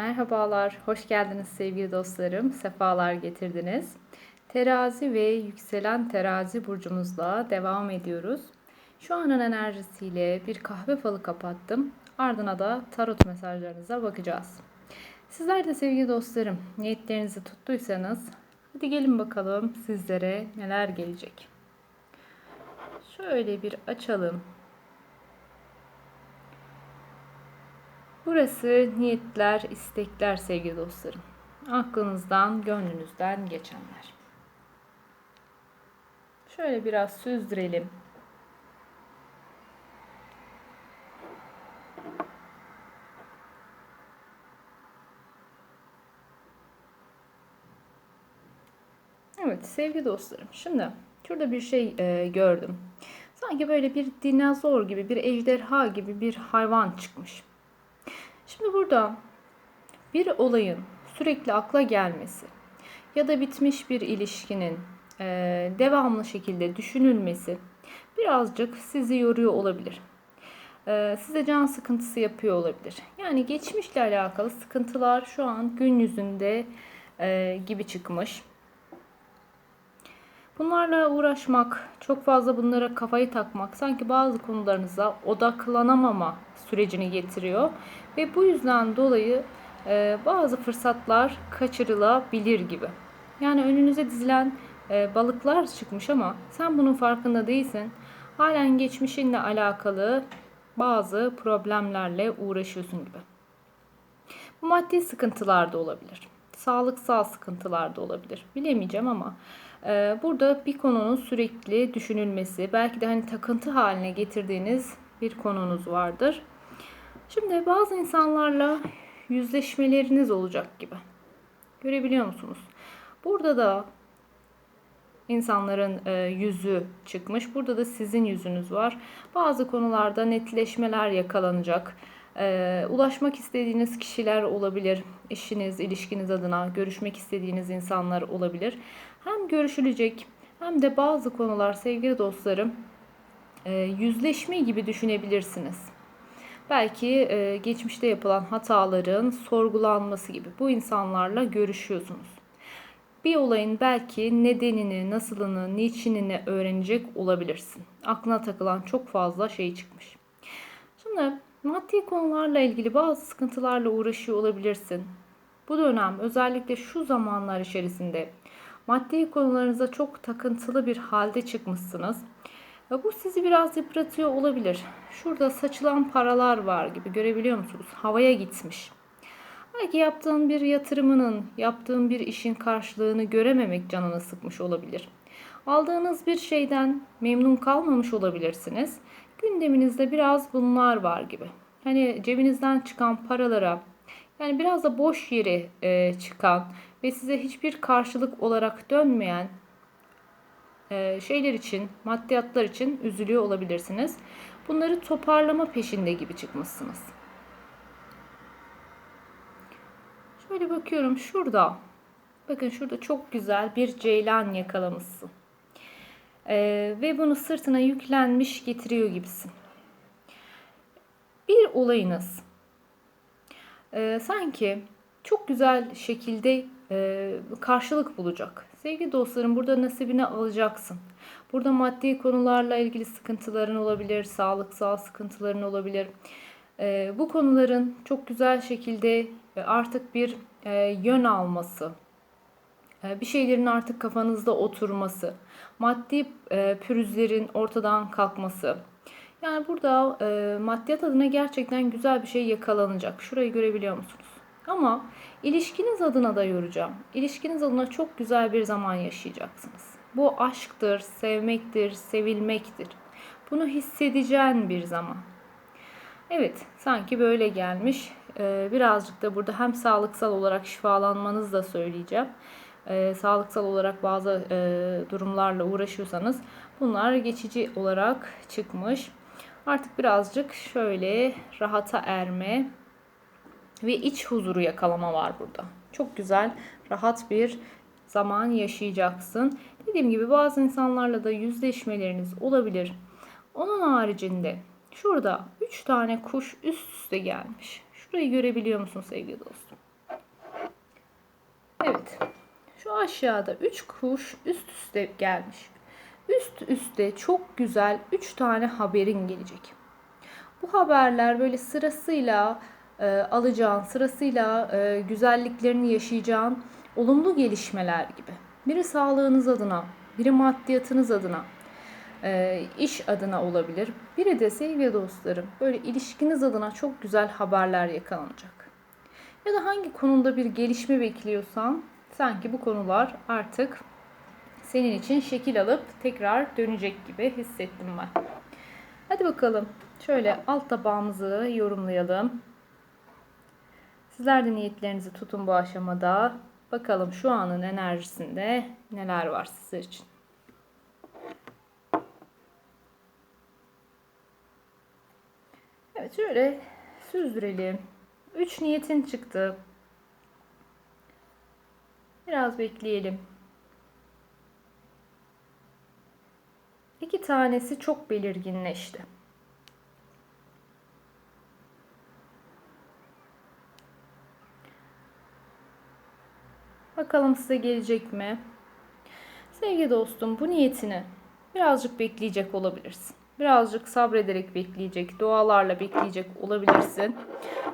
Merhabalar, hoş geldiniz sevgili dostlarım. Sefalar getirdiniz. Terazi ve yükselen terazi burcumuzla devam ediyoruz. Şu anın enerjisiyle bir kahve falı kapattım. Ardına da tarot mesajlarınıza bakacağız. Sizler de sevgili dostlarım, niyetlerinizi tuttuysanız hadi gelin bakalım sizlere neler gelecek. Şöyle bir açalım. Burası niyetler, istekler sevgili dostlarım. Aklınızdan, gönlünüzden geçenler. Şöyle biraz süzdürelim. Evet sevgili dostlarım. Şimdi şurada bir şey e, gördüm. Sanki böyle bir dinozor gibi, bir ejderha gibi bir hayvan çıkmış. Şimdi burada bir olayın sürekli akla gelmesi ya da bitmiş bir ilişkinin e, devamlı şekilde düşünülmesi birazcık sizi yoruyor olabilir. E, size can sıkıntısı yapıyor olabilir. Yani geçmişle alakalı sıkıntılar şu an gün yüzünde e, gibi çıkmış. Bunlarla uğraşmak, çok fazla bunlara kafayı takmak sanki bazı konularınıza odaklanamama sürecini getiriyor. Ve bu yüzden dolayı e, bazı fırsatlar kaçırılabilir gibi. Yani önünüze dizilen e, balıklar çıkmış ama sen bunun farkında değilsin. Halen geçmişinle alakalı bazı problemlerle uğraşıyorsun gibi. Bu maddi sıkıntılar da olabilir. Sağlıksal sıkıntılar da olabilir. Bilemeyeceğim ama burada bir konunun sürekli düşünülmesi, belki de hani takıntı haline getirdiğiniz bir konunuz vardır. Şimdi bazı insanlarla yüzleşmeleriniz olacak gibi. Görebiliyor musunuz? Burada da insanların e, yüzü çıkmış. Burada da sizin yüzünüz var. Bazı konularda netleşmeler yakalanacak. E, ulaşmak istediğiniz kişiler olabilir. Eşiniz, ilişkiniz adına görüşmek istediğiniz insanlar olabilir. Hem görüşülecek hem de bazı konular sevgili dostlarım e, yüzleşme gibi düşünebilirsiniz. Belki e, geçmişte yapılan hataların sorgulanması gibi bu insanlarla görüşüyorsunuz. Bir olayın belki nedenini, nasılını, niçinini öğrenecek olabilirsin. Aklına takılan çok fazla şey çıkmış. Şimdi maddi konularla ilgili bazı sıkıntılarla uğraşıyor olabilirsin. Bu dönem özellikle şu zamanlar içerisinde maddi konularınıza çok takıntılı bir halde çıkmışsınız. Ve bu sizi biraz yıpratıyor olabilir. Şurada saçılan paralar var gibi görebiliyor musunuz? Havaya gitmiş. Belki yaptığın bir yatırımının, yaptığın bir işin karşılığını görememek canını sıkmış olabilir. Aldığınız bir şeyden memnun kalmamış olabilirsiniz. Gündeminizde biraz bunlar var gibi. Hani cebinizden çıkan paralara, yani biraz da boş yere e, çıkan ve size hiçbir karşılık olarak dönmeyen e, şeyler için, maddiyatlar için üzülüyor olabilirsiniz. Bunları toparlama peşinde gibi çıkmışsınız. Şöyle bakıyorum şurada. Bakın şurada çok güzel bir ceylan yakalamışsın. Ee, ve bunu sırtına yüklenmiş getiriyor gibisin. Bir olayınız e, sanki çok güzel şekilde e, karşılık bulacak. Sevgili dostlarım burada nasibini alacaksın. Burada maddi konularla ilgili sıkıntıların olabilir, sağlıksal sıkıntıların olabilir. E, bu konuların çok güzel şekilde e, artık bir yön alması, bir şeylerin artık kafanızda oturması, maddi pürüzlerin ortadan kalkması. Yani burada maddiyat adına gerçekten güzel bir şey yakalanacak. Şurayı görebiliyor musunuz? Ama ilişkiniz adına da yoracağım. İlişkiniz adına çok güzel bir zaman yaşayacaksınız. Bu aşktır, sevmektir, sevilmektir. Bunu hissedeceğin bir zaman. Evet, sanki böyle gelmiş. Ee, birazcık da burada hem sağlıksal olarak şifalanmanızı da söyleyeceğim. Ee, sağlıksal olarak bazı e, durumlarla uğraşıyorsanız bunlar geçici olarak çıkmış. Artık birazcık şöyle rahata erme, ve iç huzuru yakalama var burada. Çok güzel, rahat bir zaman yaşayacaksın. Dediğim gibi bazı insanlarla da yüzleşmeleriniz olabilir. Onun haricinde şurada 3 tane kuş üst üste gelmiş. Şurayı görebiliyor musun sevgili dostum? Evet. Şu aşağıda 3 kuş üst üste gelmiş. Üst üste çok güzel 3 tane haberin gelecek. Bu haberler böyle sırasıyla e, alacağın, sırasıyla e, güzelliklerini yaşayacağın olumlu gelişmeler gibi. Biri sağlığınız adına, biri maddiyatınız adına, e, iş adına olabilir. Biri de sevgili dostlarım böyle ilişkiniz adına çok güzel haberler yakalanacak. Ya da hangi konuda bir gelişme bekliyorsan sanki bu konular artık senin için şekil alıp tekrar dönecek gibi hissettim ben. Hadi bakalım. Şöyle alt tabağımızı yorumlayalım. Sizler de niyetlerinizi tutun bu aşamada. Bakalım şu anın enerjisinde neler var sizler için. Evet şöyle süzdürelim. Üç niyetin çıktı. Biraz bekleyelim. İki tanesi çok belirginleşti. Bakalım size gelecek mi? Sevgili dostum bu niyetini birazcık bekleyecek olabilirsin. Birazcık sabrederek bekleyecek, dualarla bekleyecek olabilirsin.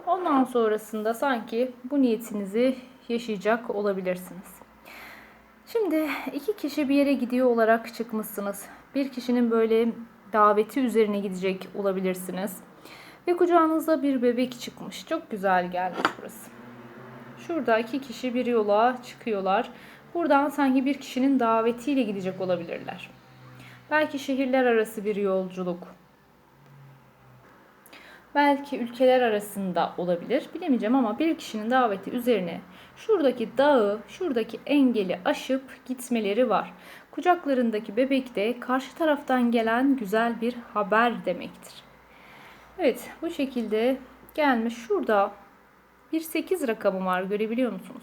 Ondan sonrasında sanki bu niyetinizi yaşayacak olabilirsiniz. Şimdi iki kişi bir yere gidiyor olarak çıkmışsınız. Bir kişinin böyle daveti üzerine gidecek olabilirsiniz. Ve kucağınızda bir bebek çıkmış. Çok güzel gelmiş burası. Şurada iki kişi bir yola çıkıyorlar. Buradan sanki bir kişinin davetiyle gidecek olabilirler. Belki şehirler arası bir yolculuk. Belki ülkeler arasında olabilir. Bilemeyeceğim ama bir kişinin daveti üzerine şuradaki dağı, şuradaki engeli aşıp gitmeleri var. Kucaklarındaki bebek de karşı taraftan gelen güzel bir haber demektir. Evet bu şekilde gelmiş. Şurada bir 8 rakamı var görebiliyor musunuz?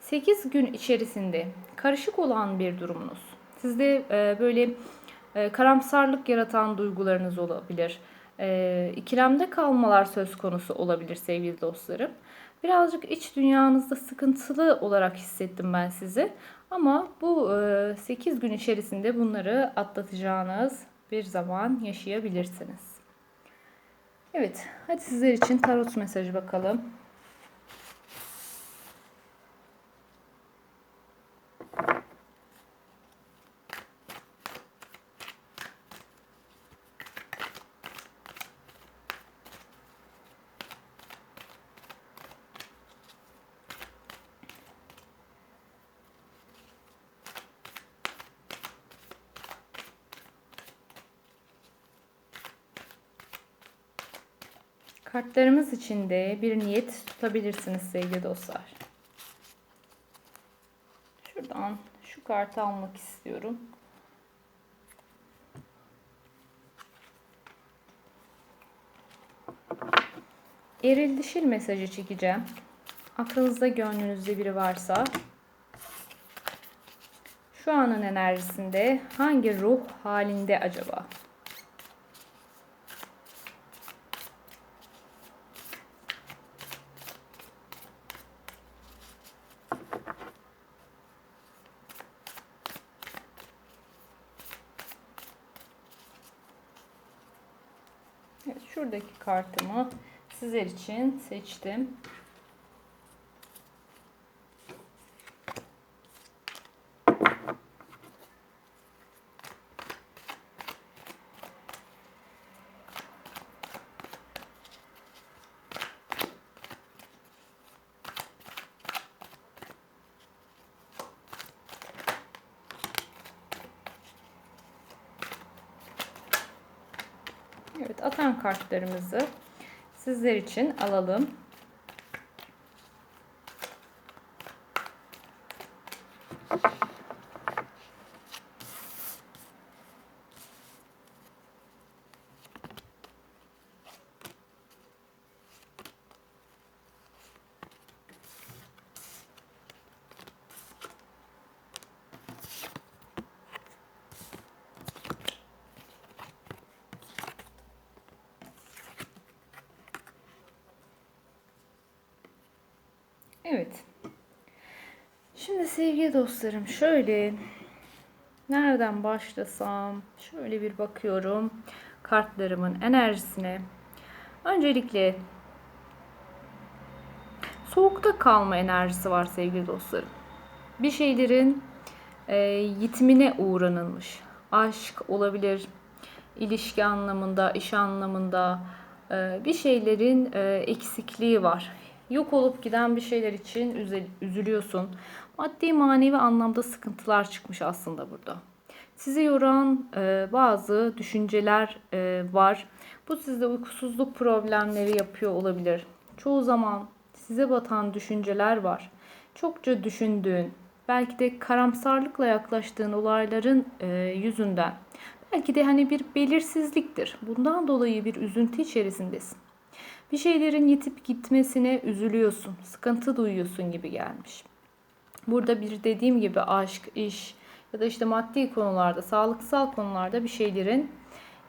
8 gün içerisinde karışık olan bir durumunuz. Sizde e, böyle e, karamsarlık yaratan duygularınız olabilir. E, ikilemde kalmalar söz konusu olabilir sevgili dostlarım. Birazcık iç dünyanızda sıkıntılı olarak hissettim ben sizi. Ama bu e, 8 gün içerisinde bunları atlatacağınız bir zaman yaşayabilirsiniz. Evet, hadi sizler için tarot mesajı bakalım. Kartlarımız içinde bir niyet tutabilirsiniz sevgili dostlar. Şuradan şu kartı almak istiyorum. Eril dişil mesajı çekeceğim. Aklınızda gönlünüzde biri varsa şu anın enerjisinde hangi ruh halinde acaba? Evet, şuradaki kartımı sizler için seçtim. Atan kartlarımızı sizler için alalım. Evet. Şimdi sevgili dostlarım şöyle nereden başlasam şöyle bir bakıyorum kartlarımın enerjisine. Öncelikle soğukta kalma enerjisi var sevgili dostlarım. Bir şeylerin e, yitimine uğranılmış. Aşk olabilir, ilişki anlamında, iş anlamında e, bir şeylerin e, eksikliği var. Yok olup giden bir şeyler için üzülüyorsun. Maddi manevi anlamda sıkıntılar çıkmış aslında burada. Sizi yoran e, bazı düşünceler e, var. Bu sizde uykusuzluk problemleri yapıyor olabilir. Çoğu zaman size batan düşünceler var. Çokça düşündüğün, belki de karamsarlıkla yaklaştığın olayların e, yüzünden. Belki de hani bir belirsizliktir. Bundan dolayı bir üzüntü içerisindesin. Bir şeylerin yitip gitmesine üzülüyorsun, sıkıntı duyuyorsun gibi gelmiş. Burada bir dediğim gibi aşk, iş ya da işte maddi konularda, sağlıksal konularda bir şeylerin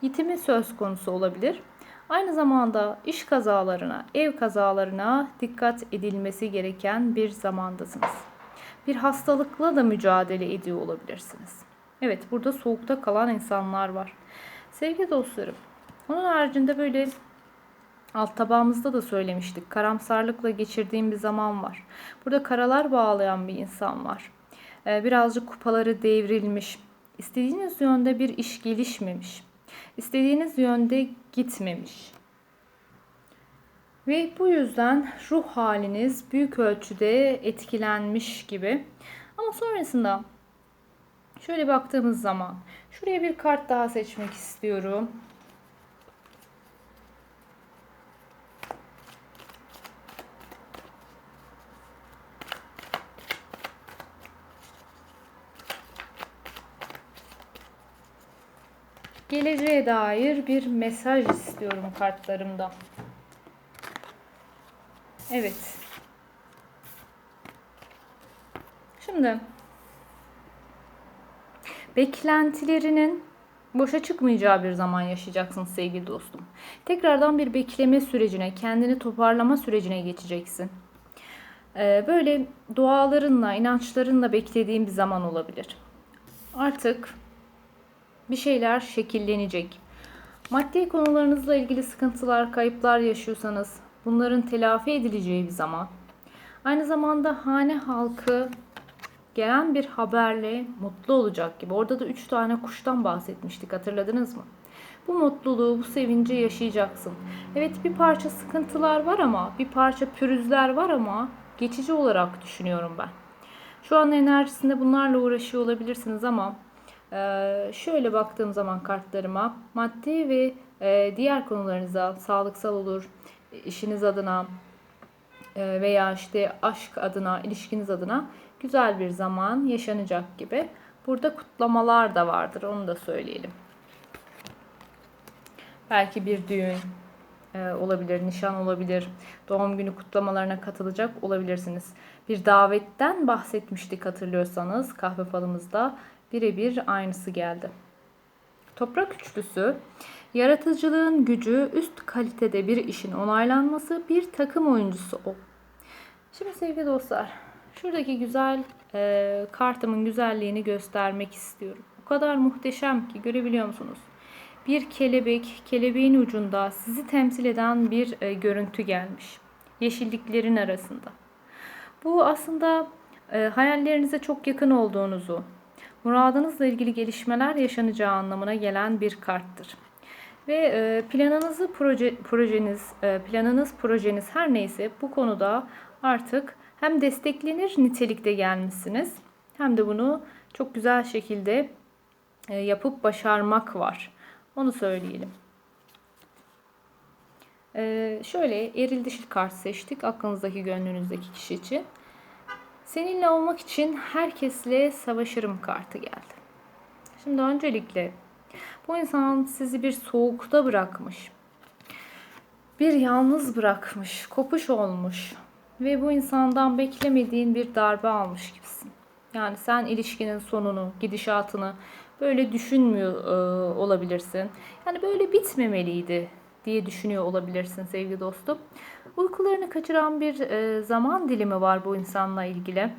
yitimi söz konusu olabilir. Aynı zamanda iş kazalarına, ev kazalarına dikkat edilmesi gereken bir zamandasınız. Bir hastalıkla da mücadele ediyor olabilirsiniz. Evet, burada soğukta kalan insanlar var. Sevgili dostlarım, onun haricinde böyle alt tabağımızda da söylemiştik. Karamsarlıkla geçirdiğim bir zaman var. Burada karalar bağlayan bir insan var. Ee, birazcık kupaları devrilmiş. İstediğiniz yönde bir iş gelişmemiş. İstediğiniz yönde gitmemiş. Ve bu yüzden ruh haliniz büyük ölçüde etkilenmiş gibi. Ama sonrasında şöyle baktığımız zaman şuraya bir kart daha seçmek istiyorum. Geleceğe dair bir mesaj istiyorum kartlarımda. Evet. Şimdi beklentilerinin boşa çıkmayacağı bir zaman yaşayacaksın sevgili dostum. Tekrardan bir bekleme sürecine, kendini toparlama sürecine geçeceksin. Ee, böyle dualarınla, inançlarınla beklediğin bir zaman olabilir. Artık bir şeyler şekillenecek. Maddi konularınızla ilgili sıkıntılar, kayıplar yaşıyorsanız bunların telafi edileceği bir zaman. Aynı zamanda hane halkı gelen bir haberle mutlu olacak gibi. Orada da üç tane kuştan bahsetmiştik hatırladınız mı? Bu mutluluğu, bu sevinci yaşayacaksın. Evet bir parça sıkıntılar var ama, bir parça pürüzler var ama geçici olarak düşünüyorum ben. Şu an enerjisinde bunlarla uğraşıyor olabilirsiniz ama ee, şöyle baktığım zaman kartlarıma maddi ve e, diğer konularınıza sağlıksal olur, işiniz adına e, veya işte aşk adına, ilişkiniz adına güzel bir zaman yaşanacak gibi. Burada kutlamalar da vardır onu da söyleyelim. Belki bir düğün e, olabilir, nişan olabilir, doğum günü kutlamalarına katılacak olabilirsiniz. Bir davetten bahsetmiştik hatırlıyorsanız kahve falımızda birebir aynısı geldi. Toprak üçlüsü, yaratıcılığın gücü, üst kalitede bir işin onaylanması, bir takım oyuncusu o. Şimdi sevgili dostlar, şuradaki güzel e, kartımın güzelliğini göstermek istiyorum. O kadar muhteşem ki görebiliyor musunuz? Bir kelebek, kelebeğin ucunda sizi temsil eden bir e, görüntü gelmiş. Yeşilliklerin arasında. Bu aslında e, hayallerinize çok yakın olduğunuzu, muradınızla ilgili gelişmeler yaşanacağı anlamına gelen bir karttır. Ve e, planınızı proje, projeniz, e, planınız projeniz her neyse bu konuda artık hem desteklenir nitelikte gelmişsiniz hem de bunu çok güzel şekilde e, yapıp başarmak var. Onu söyleyelim. Ee, şöyle eril dişil kart seçtik aklınızdaki gönlünüzdeki kişi için. Seninle olmak için herkesle savaşırım kartı geldi. Şimdi öncelikle bu insan sizi bir soğukta bırakmış. Bir yalnız bırakmış, kopuş olmuş ve bu insandan beklemediğin bir darbe almış gibisin. Yani sen ilişkinin sonunu, gidişatını böyle düşünmüyor e, olabilirsin. Yani böyle bitmemeliydi diye düşünüyor olabilirsin sevgili dostum. Uykularını kaçıran bir e, zaman dilimi var bu insanla ilgili.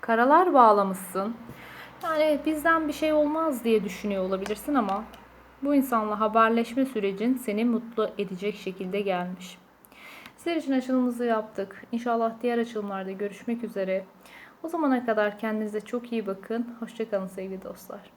Karalar bağlamışsın. Yani bizden bir şey olmaz diye düşünüyor olabilirsin ama bu insanla haberleşme sürecin seni mutlu edecek şekilde gelmiş. Sizler için açılımımızı yaptık. İnşallah diğer açılımlarda görüşmek üzere. O zamana kadar kendinize çok iyi bakın. Hoşçakalın sevgili dostlar.